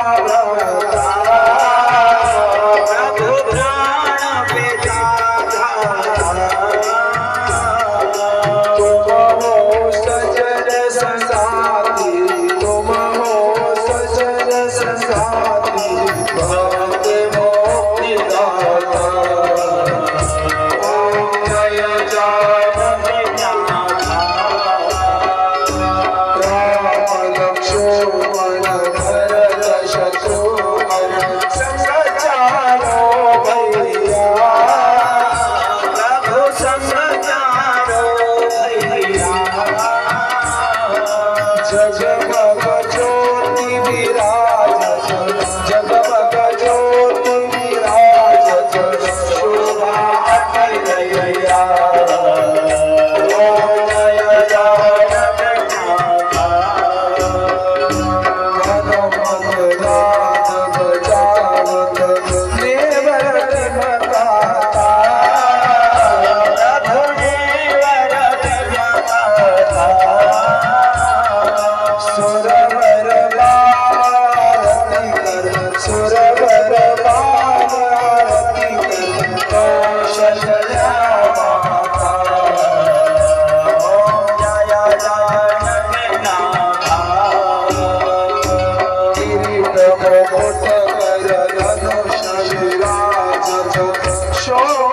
Allah.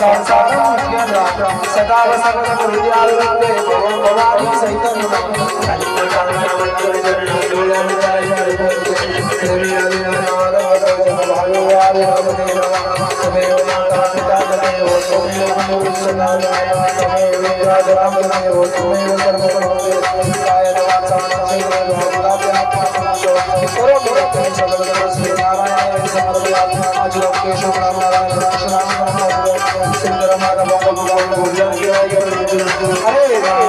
ਸਭ ਸਭ ਕੇ ਰਾਜ आयुर्वे भवानी सहितम हरे राम हरे राम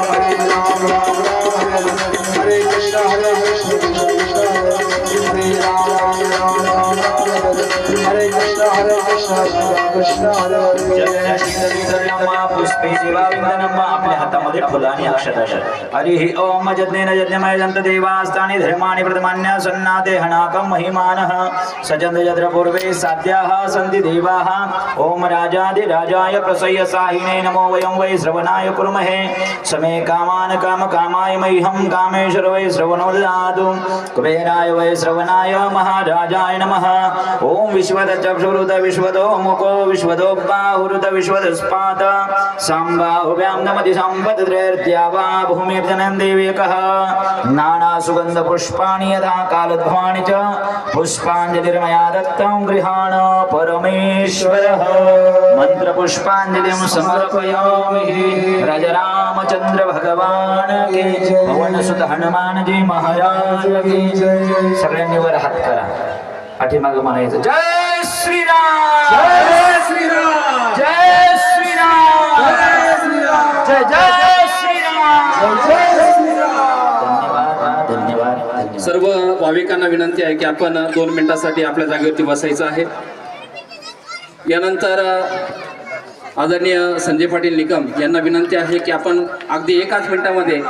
हरे कृष्ण हरे कृष्ण कृष्ण हरे हरे पुष्पे सेवाविंदनम आपल्या हातामध्ये फुलानी अक्षत हरि ओम यज्ञेन यज्ञमय जंत देवास्तानि धर्माणि प्रथमान्य सन्नाते हणाकं महिमानः। सजन्त यत्र पूर्वे साध्याः सन्ति देवाः। ओम राजाधिराजाय प्रसय्य साहिने नमो वयं वै श्रवणाय कुर्महे। समे कामान् काम कामाय मह्यं कामेश्वर वै श्रवणोददातु कुबेराय वै श्रवणाय महाराजाय नमः। ओम विश्वदचक्षुरुत विश्वतो मुखो विश्वतो बाहुरुत विश्वदस्पात। साम्बाहुव्यां नमति सम्पदत्रैर्द्यावा भूमिर्जनं देवेकः नानासुगन्धपुष्पाणि यदा कालोद्भवानि च पुष्पाञ्जलिर्मया दत्तं गृहाण परमेश्वरः। मन्त्रपुष्पाञ्जलिं समर्पयामि। राजरामचन्द्र भगवान की पवनसुत हनुमानजी महाराज की सगळ्यांनी वर हात करा। पाठीमाग म्हणायचं जय श्रीराम! जय श्रीराम! जय श्रीराम! जय जय जय श्रीराम! जय श्रीराम! धन्यवाद धन्यवाद धन्यवाद. सर्व भाविकांना विनंती आहे की आपण दोन मिनिटासाठी आपल्या जागेवरती बसायचं आहे. यानंतर आदरणीय संजय पाटील निकम यांना विनंती आहे की आपण अगदी एकाच मिनिटामध्ये